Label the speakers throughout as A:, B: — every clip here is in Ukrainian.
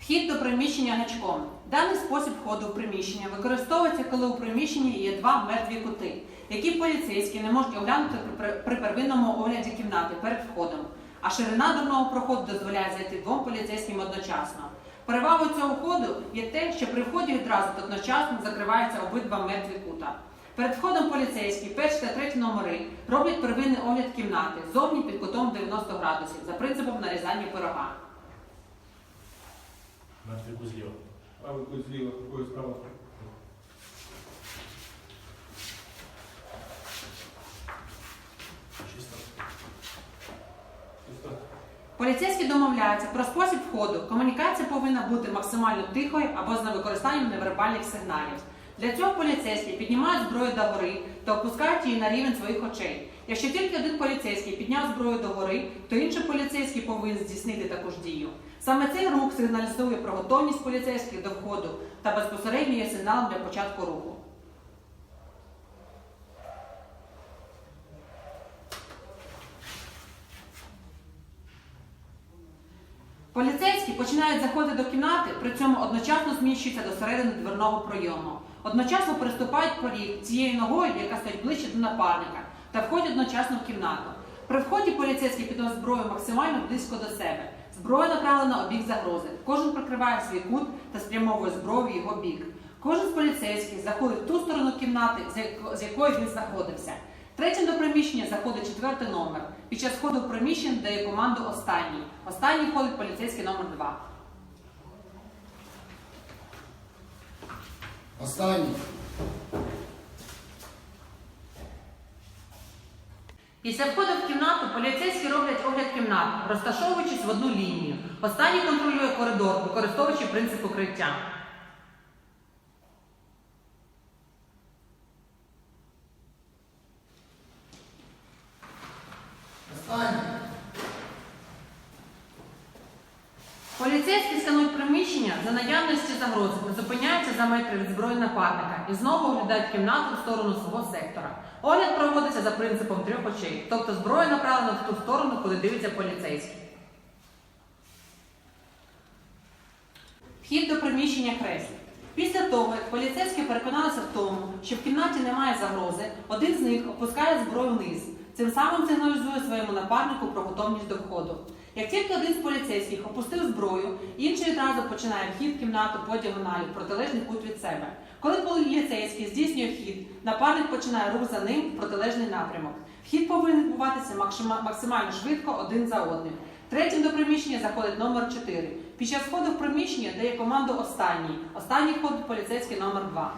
A: Вхід до приміщення гачком. Даний спосіб входу в приміщення використовується, коли у приміщенні є два мертві кути які поліцейські не можуть оглянути при, при первинному огляді кімнати перед входом. А ширина дурного проходу дозволяє зайти двом поліцейським одночасно. Перевагою цього входу є те, що при вході відразу одночасно закриваються обидва мертві кута. Перед входом поліцейські, перші та треті номери роблять первинний огляд кімнати зовні під кутом 90 градусів за принципом нарізання пирога.
B: Мертвий кут.
C: Правий кут зліва, справа.
A: Поліцейські домовляються про спосіб входу. Комунікація повинна бути максимально тихою або з невербальним невербальних сигналів. Для цього поліцейські піднімають зброю до гори та опускають її на рівень своїх очей. Якщо тільки один поліцейський підняв зброю до гори, то інший поліцейський повинен здійснити таку ж дію. Саме цей рух сигналізує про готовність поліцейських до входу та безпосередньо є сигналом для початку руху. Поліцейські починають заходити до кімнати, при цьому одночасно зміщуються до середини дверного пройому. Одночасно приступають поріг цією ногою, яка стоїть ближче до напарника, та входять одночасно в кімнату. При вході поліцейський підносить зброю максимально близько до себе. Зброя направлена бік загрози. Кожен прикриває свій кут та спрямовує зброю в його бік. Кожен з поліцейських заходить в ту сторону кімнати, з якої він знаходився. Третім до приміщення заходить четвертий номер. Під час входу в приміщення дає команду останній. Останній входить поліцейський номер 2.
D: Останній.
A: Після входу в кімнату поліцейські роблять огляд кімнат, розташовуючись в одну лінію. Останній контролює коридор, використовуючи принцип укриття.
D: Останній.
A: Поліцейські сканують приміщення за наявності загрози та зупиняються за метр від зброї напарника і знову оглядають кімнату в сторону свого сектора. Огляд проводиться за принципом трьох очей, тобто зброя направлена в ту сторону, куди дивиться поліцейський. Вхід до приміщення креслів. Після того, як поліцейські переконалися в тому, що в кімнаті немає загрози, один з них опускає зброю вниз. Цим самим сигналізує своєму напарнику про готовність до входу. Як тільки один з поліцейських опустив зброю, інший одразу починає вхід в кімнату по діагоналі протилежний кут від себе. Коли поліцейський здійснює вхід, напарник починає рух за ним в протилежний напрямок. Вхід повинен відбуватися максимально швидко один за одним. Третім до приміщення заходить номер 4. Під час входу в приміщення дає команду останній. Останній входить поліцейський номер 2.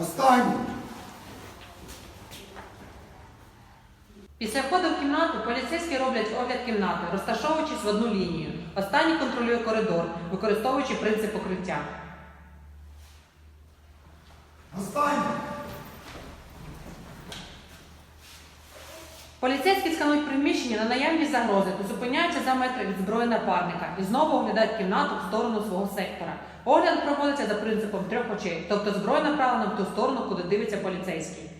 D: Останній.
A: Після входу в кімнату поліцейські роблять огляд кімнати, розташовуючись в одну лінію. Останній контролює коридор, використовуючи принцип покриття.
D: Останній.
A: Поліцейські сканують приміщення на наявність загрози та зупиняються за метр від зброї напарника і знову оглядають кімнату в сторону свого сектора. Огляд проводиться за принципом трьох очей, тобто зброя направлена в ту сторону, куди дивиться поліцейський.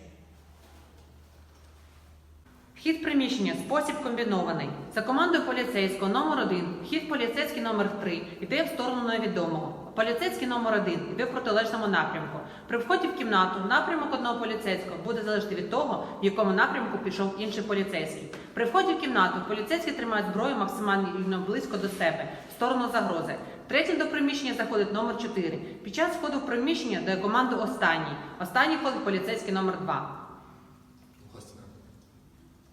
A: Вхід приміщення спосіб комбінований. За командою поліцейського номер 1 вхід поліцейський номер 3 йде в сторону невідомого. Поліцейський номер 1 йде в протилежному напрямку. При вході в кімнату напрямок одного поліцейського буде залежати від того, в якому напрямку пішов інший поліцейський. При вході в кімнату поліцейські тримають зброю максимально близько до себе, в сторону загрози. Третім до приміщення заходить номер 4. Під час входу в приміщення дає команду останній. Останній входить поліцейський номер 2.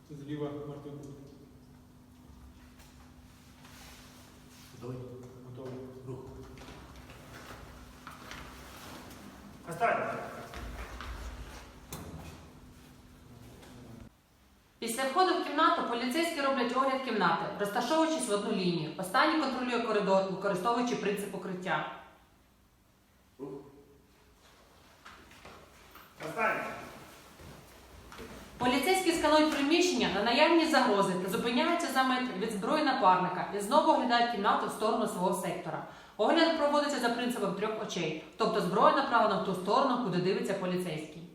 C: Це зліва мертвий кут.
B: Готовий?
C: Готовий.
B: Рух. Останній.
A: Після входу в кімнату поліцейські роблять огляд кімнати, розташовуючись в одну лінію. Останній контролює коридор, використовуючи принцип укриття. Поліцейські сканують приміщення на наявність загрози та зупиняються за метр від зброї напарника і знову оглядають кімнату в сторону свого сектора. Огляд проводиться за принципом трьох очей, тобто зброя направлена в ту сторону, куди дивиться поліцейський.